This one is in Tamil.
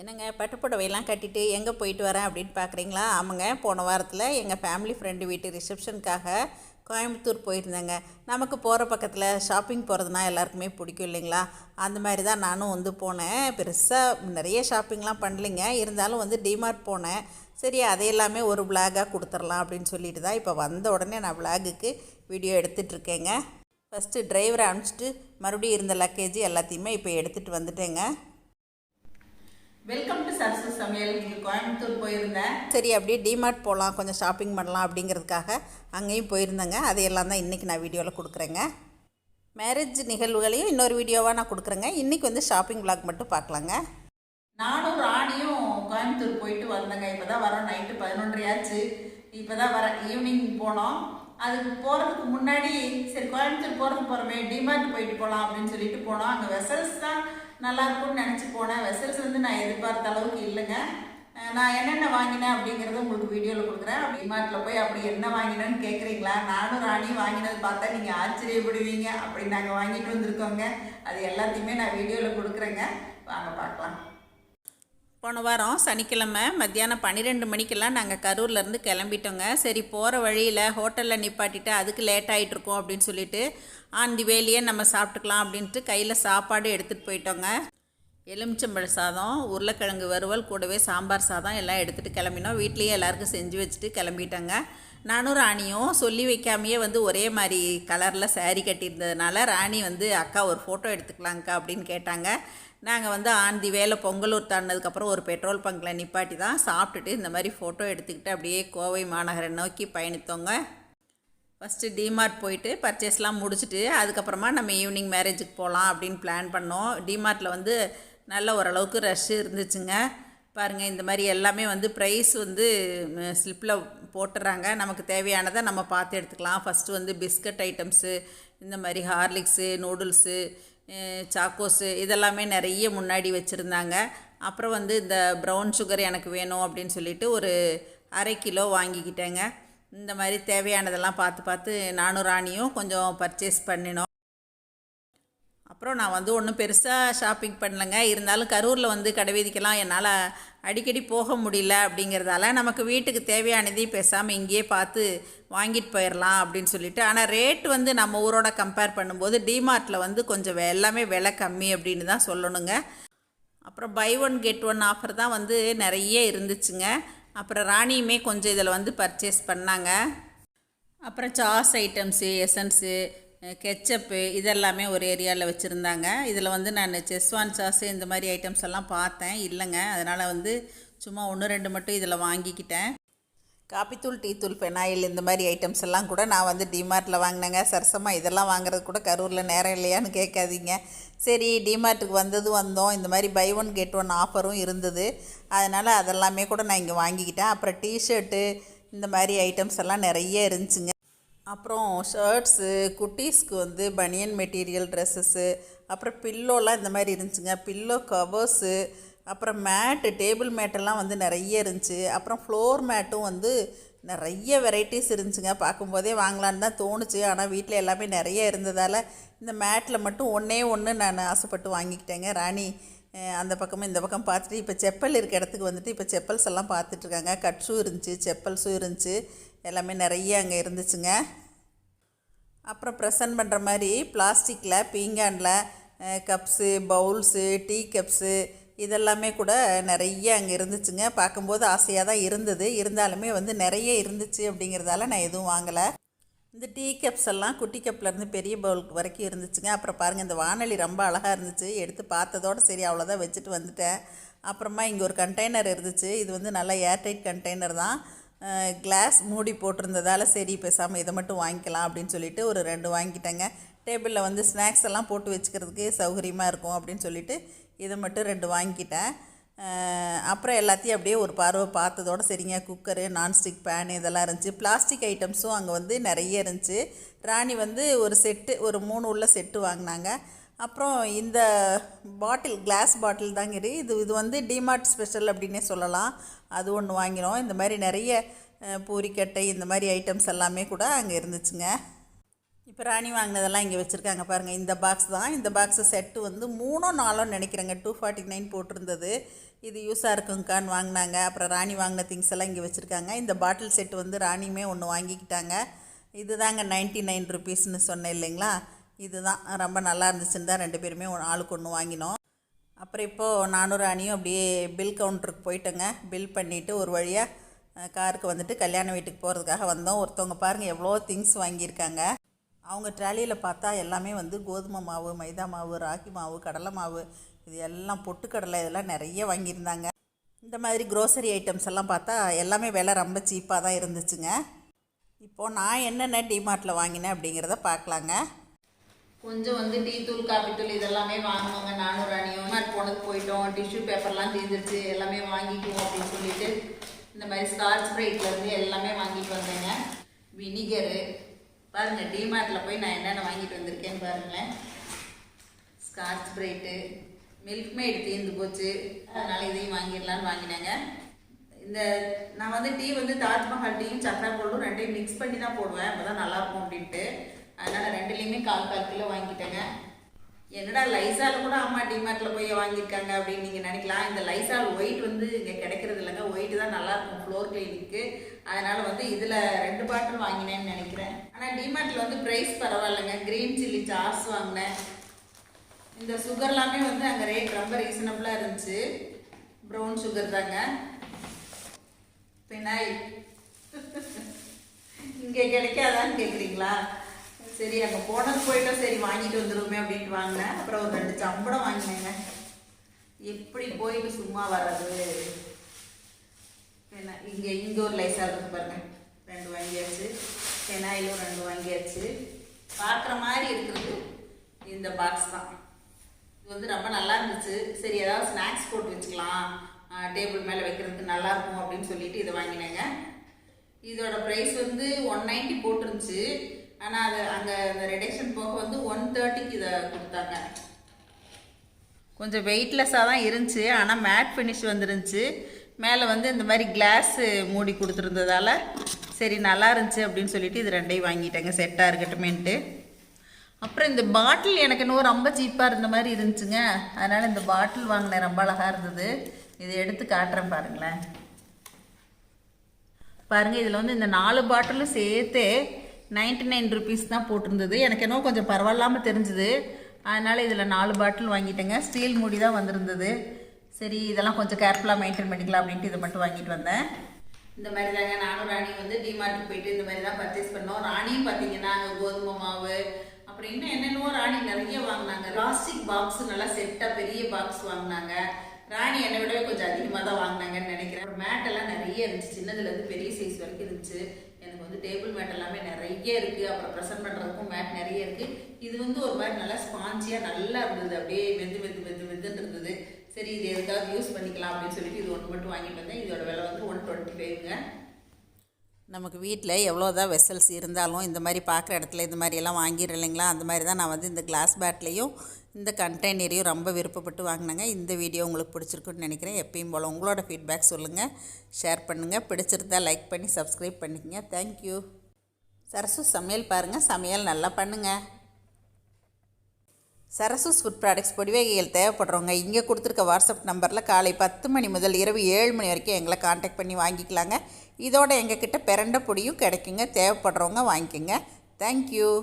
என்னங்க பட்டு புடவையெல்லாம் கட்டிட்டு எங்கே போயிட்டு வரேன் அப்படின்னு பார்க்குறீங்களா ஆமாங்க போன வாரத்தில் எங்கள் ஃபேமிலி ஃப்ரெண்டு வீட்டு ரிசப்ஷனுக்காக கோயம்புத்தூர் போயிருந்தேங்க. நமக்கு போகிற பக்கத்தில் ஷாப்பிங் போகிறதுனா எல்லாருக்குமே பிடிக்கும் இல்லைங்களா? அந்த மாதிரி தான் நானும் வந்து போனேன். பெருசாக நிறைய ஷாப்பிங்லாம் பண்ணலைங்க. இருந்தாலும் வந்து டிமார்ட் போனேன். சரி அதை எல்லாமே ஒரு விளாகாக கொடுத்துர்லாம் அப்படின்னு சொல்லிட்டு தான் இப்போ வந்த உடனே நான் விளாகுக்கு வீடியோ எடுத்துகிட்ருக்கேங்க ஃபஸ்ட்டு டிரைவரை அனுப்பிச்சிட்டு மறுபடியும் இருந்த லக்கேஜ் எல்லாத்தையுமே இப்போ எடுத்துகிட்டு வந்துட்டேங்க. வெல்கம் டு சரசு சமையல். இங்கே கோயம்புத்தூர் போயிருந்தேன். சரி அப்படியே டிமார்ட் போகலாம் கொஞ்சம் ஷாப்பிங் பண்ணலாம் அப்படிங்கிறதுக்காக அங்கேயும் போயிருந்தேங்க. அதையெல்லாம் தான் இன்றைக்கி நான் வீடியோவில் கொடுக்குறேங்க. மேரேஜ் நிகழ்வுகளையும் இன்னொரு வீடியோவாக நான் கொடுக்குறேங்க. இன்றைக்கி வந்து ஷாப்பிங் vlog மட்டும் பார்க்கலாங்க. நானும் ராணியும் கோயம்புத்தூர் போயிட்டு வந்தேங்க. இப்போ தான் வரோம் நைட்டு பதினொன்றரை ஆச்சு. இப்போ தான் வர ஈவினிங் போனோம். அதுக்கு போகிறதுக்கு முன்னாடி சரி கோயம்புத்தூர் போகிறதுக்கு போகிறோமே டிமார்ட் போயிட்டு போகலாம் அப்படின்னு சொல்லிட்டு போனோம். அங்கே வெசல்ஸ் தான் நல்லா இருக்கும்னு நினச்சி போனேன். வெசல்ஸ் வந்து நான் எதிர்பார்த்த அளவுக்கு இல்லைங்க. நான் என்னென்ன வாங்கினேன் அப்படிங்கிறத உங்களுக்கு வீடியோவில் கொடுக்குறேன். டிமார்ட்டில் போய் அப்படி என்ன வாங்கினேன்னு கேட்குறீங்களா நானும் ராணியும் வாங்கினது பார்த்தா நீங்கள் ஆச்சரியப்படுவீங்க. அப்படி நாங்கள் வாங்கிட்டு வந்திருக்கோங்க. அது எல்லாத்தையுமே நான் வீடியோவில் கொடுக்குறேங்க. வாங்க பார்க்கலாம். போன வாரம் சனிக்கிழமை மத்தியானம் பன்னிரெண்டு மணிக்கெல்லாம் நாங்கள் கரூர்லேருந்து கிளம்பிட்டோங்க. சரி போகிற வழியில் ஹோட்டலில் நிப்பாட்டிட்டு அதுக்கு லேட் ஆகிட்டுருக்கோம் அப்படின்னு சொல்லிட்டு ஆன் தி வேலையே நம்ம சாப்பிட்டுக்கலாம் அப்படின்ட்டு கையில் சாப்பாடு எடுத்துகிட்டு போயிட்டோங்க. எலுமிச்சம்பழ சாதம் உருளைக்கிழங்கு வறுவல் கூடவே சாம்பார் சாதம் எல்லாம் எடுத்துகிட்டு கிளம்பினோம். வீட்லேயே எல்லாருக்கும் செஞ்சு வச்சுட்டு கிளம்பிட்டோங்க. நானும் ராணியும் சொல்லி வைக்காமையே வந்து ஒரே மாதிரி கலரில் சேரீ கட்டியிருந்ததுனால ராணி வந்து அக்கா ஒரு ஃபோட்டோ எடுத்துக்கலாங்க்கா அப்படின்னு கேட்டாங்க. நாங்கள் வந்து ஆந்தி வேலை பொங்கலூர் தாண்டினதுக்கப்புறம் ஒரு பெட்ரோல் பங்கில் நிப்பாட்டி தான் சாப்பிட்டுட்டு இந்த மாதிரி ஃபோட்டோ எடுத்துக்கிட்டு அப்படியே கோவை மாநகரை நோக்கி பயணித்தோங்க. ஃபஸ்ட்டு டிமார்ட் போயிட்டு பர்ச்சேஸ்லாம் முடிச்சுட்டு அதுக்கப்புறமா நம்ம ஈவினிங் மேரேஜுக்கு போகலாம் அப்படின்னு பிளான் பண்ணோம். டிமார்ட்டில் வந்து நல்ல ஓரளவுக்கு ரஷ் இருந்துச்சுங்க. பாருங்கள் இந்த மாதிரி எல்லாமே வந்து ப்ரைஸ் வந்து ஸ்லிப்பில் போட்டுறாங்க. நமக்கு தேவையானதை நம்ம பார்த்து எடுத்துக்கலாம். ஃபஸ்ட்டு வந்து பிஸ்கட் ஐட்டம்ஸு இந்த மாதிரி ஹார்லிக்ஸு நூடுல்ஸு சாக்கோஸு இதெல்லாமே நிறைய முன்னாடி வச்சுருந்தாங்க. அப்புறம் வந்து இந்த ப்ரௌன் சுகர் எனக்கு வேணும் அப்படின்னு சொல்லிட்டு ஒரு அரை கிலோ வாங்கிக்கிட்டேங்க. இந்த மாதிரி தேவையானதெல்லாம் பார்த்து பார்த்து நானும் ராணியும் கொஞ்சம் பர்ச்சேஸ் பண்ணினோம். அப்புறம் நான் வந்து ஒன்றும் பெருசாக ஷாப்பிங் பண்ணலைங்க. இருந்தாலும் கரூரில் வந்து கடைவீதிக்கெல்லாம் என்னால் அடிக்கடி போக முடியல அப்படிங்கிறதால நமக்கு வீட்டுக்கு தேவையானதையும் பேசாமல் இங்கேயே பார்த்து வாங்கிட்டு போயிடலாம் அப்படின்னு சொல்லிட்டு. ஆனால் ரேட் வந்து நம்ம ஊரோட கம்பேர் பண்ணும்போது டிமார்ட்டில் வந்து கொஞ்சம் எல்லாமே விலை கம்மி அப்படின்னு தான் சொல்லணுங்க. அப்புறம் buy one get one offer தான் வந்து நிறைய இருந்துச்சுங்க. அப்புறம் ராணியுமே கொஞ்சம் இதில் வந்து பர்ச்சேஸ் பண்ணாங்க. அப்புறம் சாஸ் ஐட்டம்ஸு எசன்ஸு கெச்சப்பு இதெல்லாமே ஒரு ஏரியாவில் வச்சுருந்தாங்க. இதில் வந்து நான் செஸ்வான் சாஸு இந்த மாதிரி ஐட்டம்ஸ் எல்லாம் பார்த்தேன். இல்லைங்க. அதனால் வந்து சும்மா ஒன்று ரெண்டு மட்டும் இதில் வாங்கிக்கிட்டேன். காப்பித்தூள் டீத்தூள் பெனாயில் இந்த மாதிரி ஐட்டம்ஸ் எல்லாம் கூட நான் வந்து டிமார்ட்டில் வாங்கினேங்க. சரசமாக இதெல்லாம் வாங்குறது கூட கரூரில் நேரம் இல்லையான்னு கேட்காதீங்க. சரி டிமார்ட்டுக்கு வந்ததும் வந்தோம். இந்த மாதிரி பை ஒன் கெட் ஒன் ஆஃபரும் இருந்தது. அதனால் அதெல்லாமே கூட நான் இங்கே வாங்கிக்கிட்டேன். அப்புறம் டிஷர்ட்டு இந்த மாதிரி ஐட்டம்ஸ் எல்லாம் நிறைய இருந்துச்சுங்க. அப்புறம் ஷர்ட்ஸு குட்டீஸ்க்கு வந்து பனியன் மெட்டீரியல் ட்ரெஸ்ஸஸ்ஸு அப்புறம் பில்லோலாம் இந்த மாதிரி இருந்துச்சுங்க. பில்லோ கவர்ஸு அப்புறம் மேட்டு டேபிள் மேட்டெல்லாம் வந்து நிறைய இருந்துச்சு. அப்புறம் ஃப்ளோர் மேட்டும் வந்து நிறைய வெரைட்டிஸ் இருந்துச்சுங்க. பார்க்கும்போதே வாங்கலான்னு தான் தோணுச்சு. ஆனால் வீட்டில் எல்லாமே நிறைய இருந்ததால் இந்த மேட்டில் மட்டும் ஒன்றே ஒன்று நான் ஆசைப்பட்டு வாங்கிக்கிட்டேங்க. ராணி அந்த பக்கமும் இந்த பக்கம் பார்த்துட்டு இப்போ செப்பல் இருக்க இடத்துக்கு வந்துட்டு இப்போ செப்பல்ஸ் எல்லாம் பார்த்துட்ருக்காங்க கட்ஸும் இருந்துச்சு செப்பல்ஸும் இருந்துச்சு. எல்லாமே நிறைய அங்கே இருந்துச்சுங்க. அப்புறம் ப்ரெசன்ட் பண்ணுற மாதிரி பிளாஸ்டிக்கில் பீங்கானில் கப்ஸு பவுல்ஸு டீ கப்ஸு இதெல்லாமே கூட நிறைய அங்கே இருந்துச்சுங்க. பார்க்கும்போது ஆசையாக தான் இருந்தது. இருந்தாலுமே வந்து நிறைய இருந்துச்சு அப்படிங்கிறதால நான் எதுவும் வாங்கலை. இந்த டீ கப்ஸ் எல்லாம் குட்டி கப்லேருந்து பெரிய பவுலுக்கு வரைக்கும் இருந்துச்சுங்க. அப்புறம் பாருங்கள் இந்த வானொலி ரொம்ப அழகாக இருந்துச்சு. எடுத்து பார்த்ததோட சரி அவ்வளோதான் வச்சுட்டு வந்துட்டேன். அப்புறமா இங்கே ஒரு கண்டெய்னர் இருந்துச்சு. இது வந்து நல்லா ஏர்டைட் கண்டெய்னர் தான். கிளாஸ் மூடி போட்டிருந்ததால் சரி பேசாமல் இதை மட்டும் வாங்கிக்கலாம் அப்படின்னு சொல்லிட்டு ஒரு ரெண்டு வாங்கிட்டேங்க. டேபிளில் வந்து ஸ்நாக்ஸ் எல்லாம் போட்டு வச்சுக்கிறதுக்கு சௌகரியமாக இருக்கும் அப்படின்னு சொல்லிட்டு இதை மட்டும் ரெண்டு வாங்கிக்கிட்டேன் அப்புறம் எல்லாத்தையும் அப்படியே ஒரு பார்வை பார்த்ததோட சரிங்க. குக்கரு நான்ஸ்டிக் பேன் இதெல்லாம் இருந்துச்சு. பிளாஸ்டிக் ஐட்டம்ஸும் அங்கே வந்து நிறைய இருந்துச்சு. ராணி வந்து ஒரு செட்டு ஒரு மூணு உள்ள செட்டு வாங்கினாங்க. அப்புறம் இந்த பாட்டில் கிளாஸ் பாட்டில் தாங்க இரு இது இது வந்து டிமார்ட் ஸ்பெஷல் அப்படின்னே சொல்லலாம். அது ஒன்று வாங்கினோம். இந்த மாதிரி நிறைய பூரிக்கட்டை இந்த மாதிரி ஐட்டம்ஸ் எல்லாமே கூட அங்கே இருந்துச்சுங்க. இப்போ ராணி வாங்கினதெல்லாம் இங்கே வச்சுருக்காங்க பாருங்கள் இந்த பாக்ஸ் தான். இந்த பாக்ஸு செட்டு வந்து மூணோ நாலோ நினைக்கிறேங்க. டூ ஃபார்ட்டி நைன் போட்டிருந்தது. இது யூஸாக இருக்குங்க்கான்னு வாங்கினாங்க. அப்புறம் ராணி வாங்கின திங்ஸ் எல்லாம் இங்கே வச்சுருக்காங்க. இந்த பாட்டில் செட்டு வந்து ராணியுமே ஒன்று வாங்கிக்கிட்டாங்க. இது தாங்க நைன்ட்டி நைன் ருபீஸ்னு சொன்னேன் இல்லைங்களா? இதுதான். ரொம்ப நல்லா இருந்துச்சுன்னு தான் ரெண்டு பேருமே ஒன்று ஆளுக்கு ஒன்று வாங்கினோம். அப்புறம் இப்போது நானூறு அணியும் அப்படியே பில் கவுண்டருக்கு போயிட்டோங்க. பில் பண்ணிவிட்டு ஒரு வழியாக காருக்கு வந்துட்டு கல்யாண வீட்டுக்கு போகிறதுக்காக வந்தோம். ஒருத்தவங்க பாருங்கள் எவ்வளோ திங்ஸ் வாங்கியிருக்காங்க. அவங்க ட்ராலியில் பார்த்தா எல்லாமே வந்து கோதுமை மாவு மைதா மாவு ராகி மாவு கடலை மாவு இது எல்லாம் பொட்டுக்கடலை இதெல்லாம் நிறைய வாங்கியிருந்தாங்க. இந்த மாதிரி க்ரோசரி ஐட்டம்ஸ் எல்லாம் பார்த்தா எல்லாமே விலை ரொம்ப சீப்பாக தான் இருந்துச்சுங்க. இப்போது நான் என்னென்ன டிமார்ட்டில் வாங்கினேன் அப்படிங்கிறத பார்க்கலாங்க. கொஞ்சம் வந்து டீ தூள் காப்பித்தூள் தூள் இதெல்லாமே வாங்குவாங்க. நானூறு ராணியும் மார்ட் போனதுக்கு போயிட்டோம். டிஷ்யூ பேப்பர்லாம் தீர்ந்துருச்சு எல்லாமே வாங்கிக்குவோம் அப்படின்னு சொல்லிட்டு இந்த மாதிரி ஸ்கார்ச் இருந்து எல்லாமே வாங்கிட்டு வந்தேங்க. வினிகரு பாருங்கள் டிமார்ட்டில் போய் நான் என்னென்ன வாங்கிட்டு வந்திருக்கேன்னு பாருங்களேன். ஸ்கார்ச் பிரைட்டு மில்க் மேட் தீர்ந்து போச்சு. அதனால் இதையும் வாங்கிடலான்னு வாங்கினேங்க. இந்த நான் வந்து டீ வந்து தாஜ்மஹால் டீயும் சக்கரை போடும் ரெண்டையும் மிக்ஸ் பண்ணி தான் போடுவேன். அப்போ தான் நல்லாயிருக்கும் அப்படின்ட்டு. அதனால கால் கால் கிலோ வாங்கிட்டேங்க. என்னடா லைசால் கூட அம்மா டிமார்ட்டில் போய் வாங்கியிருக்காங்க அப்படின்னு நீங்கள் நினைக்கலாம். இந்த லைசால் ஒயிட் வந்து இங்கே கிடைக்கிறது இல்லைங்க. ஒயிட் தான் நல்லாயிருக்கும் ஃப்ளோர் கிளீனிக்கு அதனால் வந்து இதில் ரெண்டு பாட்டில் வாங்கினேன்னு நினைக்கிறேன். ஆனால் டிமார்ட்டில் வந்து ப்ரைஸ் பரவாயில்லைங்க. க்ரீன் சில்லி சாஸ் வாங்கினேன். இந்த சுகர்லாமே வந்து அங்கே ரேட் ரொம்ப ரீசனபிளாக இருந்துச்சு. ப்ரௌன் சுகர் தாங்க. பினாயில் இங்கே கிடைக்காதான்னு கேட்குறீங்களா சரி அங்கே போனது போயிட்டோம் சரி வாங்கிட்டு வந்துடுவோமே அப்படின்ட்டு வாங்கினேன். அப்புறம் ஒரு ரெண்டு சம்பளம் வாங்கினேங்க. எப்படி போயிட்டு சும்மா வர்றது? ஏன்னா இங்கே இங்கே ஒரு லைஸாக இருக்கு பாருங்க. ரெண்டு வாங்கியாச்சு. பெனாயிலும் ரெண்டு வாங்கியாச்சு. பார்க்குற மாதிரி இருக்கிறது இந்த பாக்ஸ் தான். இது வந்து ரொம்ப நல்லா இருந்துச்சு. சரி ஏதாவது ஸ்நாக்ஸ் போட்டு வச்சுக்கலாம். டேபிள் மேலே வைக்கிறதுக்கு நல்லா இருக்கும் அப்படின்னு சொல்லிட்டு இதை வாங்கினேங்க. இதோட ப்ரைஸ் வந்து ஒன் நைன்ட்டி போட்டிருந்துச்சு. ஆனால் அது அங்கே அந்த ரெடக்ஷன் போக வந்து ஒன் தேர்ட்டிக்கு இதை கொடுத்தாங்க. கொஞ்சம் வெயிட்லெஸ்ஸாக தான் இருந்துச்சு. ஆனால் மேட் ஃபினிஷ் வந்துருந்துச்சு. மேலே வந்து இந்த மாதிரி கிளாஸு மூடி கொடுத்துருந்ததால சரி நல்லா இருந்துச்சு அப்படின்னு சொல்லிட்டு இது ரெண்டையும் வாங்கிட்டேங்க. செட்டாக இருக்கட்டுமேன்ட்டு. அப்புறம் இந்த பாட்டில் எனக்கு இன்னும் ரொம்ப சீப்பாக இருந்த மாதிரி இருந்துச்சுங்க. அதனால் இந்த பாட்டில் வாங்கினேன். ரொம்ப அழகாக இருந்தது. இதை எடுத்து காட்டுறேன் பாருங்களேன். பாருங்கள் இதில் வந்து இந்த நாலு பாட்டிலும் சேர்த்து நைன்டி நைன் ருபீஸ் தான் போட்டிருந்தது. எனக்கு என்னவோ கொஞ்சம் பரவாயில்லாமல் தெரிஞ்சுது. அதனால் இதில் நாலு பாட்டில் வாங்கிட்டேங்க. ஸ்டீல் மூடி தான் வந்திருந்தது. சரி இதெல்லாம் கொஞ்சம் கேர்ஃபுல்லாக மெயின்டைன் பண்ணிக்கலாம் அப்படின்ட்டு இதை மட்டும் வாங்கிட்டு வந்தேன். இந்த மாதிரி தாங்க நானும் ராணி வந்து டிமார்ட்டுக்கு போயிட்டு இந்த மாதிரி தான் பர்ச்சேஸ் பண்ணோம். ராணியும் பார்த்தீங்கன்னா அங்கே கோதுமை மாவு அப்புறம் இன்னும் என்னென்னவோ ராணி நிறைய வாங்கினாங்க. பிளாஸ்டிக் பாக்ஸ் நல்லா செட்டாக பெரிய பாக்ஸ் வாங்கினாங்க. ராணி என்னை விடவே கொஞ்சம் அதிகமாக தான் வாங்கினாங்கன்னு நினைக்கிறேன். மேட்டெல்லாம் நிறைய இருந்துச்சு. சின்னதுலேருந்து பெரிய சைஸ் வரைக்கும் இருந்துச்சு. எனக்கு வந்து டேபிள் மேட் எல்லாமே நிறைய இருக்குது அப்புறம் ப்ரெசென்ட் பண்ணுறதுக்கும் மேட் நிறைய இருக்குது இது வந்து ஒரு மாதிரி நல்லா ஸ்பாஞ்சியாக நல்லா இருந்தது. அப்படியே வெந்து வெந்து வெந்து வெந்துன்னு இருந்தது. சரி இது எதுக்காவது யூஸ் பண்ணிக்கலாம் அப்படின்னு சொல்லிட்டு இது ஒன்று மட்டும் வாங்கிட்டு வந்தேன். இதோட விலை வந்து ஒன் டுவெண்ட்டி ஃபைவ்ங்க நமக்கு வீட்டில் எவ்வளோ தான் வெசல்ஸ் இருந்தாலும் இந்த மாதிரி பார்க்குற இடத்துல இந்த மாதிரியெல்லாம் இல்லைங்களா? அந்த மாதிரி தான் நான் வந்து இந்த கிளாஸ் பேட்லேயும் இந்த கண்டெய்னரையும் ரொம்ப விருப்பப்பட்டு வாங்கினேங்க. இந்த வீடியோ உங்களுக்கு பிடிச்சிருக்குன்னு நினைக்கிறேன். எப்பயும் போல் உங்களோட ஃபீட்பேக் சொல்லுங்கள் ஷேர் பண்ணுங்கள் பிடிச்சிருந்தா லைக் பண்ணி சப்ஸ்கிரைப் பண்ணிக்கங்க. தேங்க்யூ சரசு சமையல் பாருங்கள் சமையல் நல்லா பண்ணுங்கள் சரசூஸ் ஃபுட் ப்ராடக்ட்ஸ் பொடிவகைகள் தேவைப்படுறவங்க இங்கே கொடுத்துருக்க வாட்ஸ்அப் நம்பரில் காலை பத்து மணி முதல் இரவு ஏழு மணி வரைக்கும் எங்களை காண்டாக்ட் பண்ணி வாங்கிக்கலாங்க. இதோட எங்ககிட்ட பிறண்ட பொடியும் கிடைக்குங்க. தேவைப்படுறவங்க வாங்கிக்கோங்க. தேங்க்யூ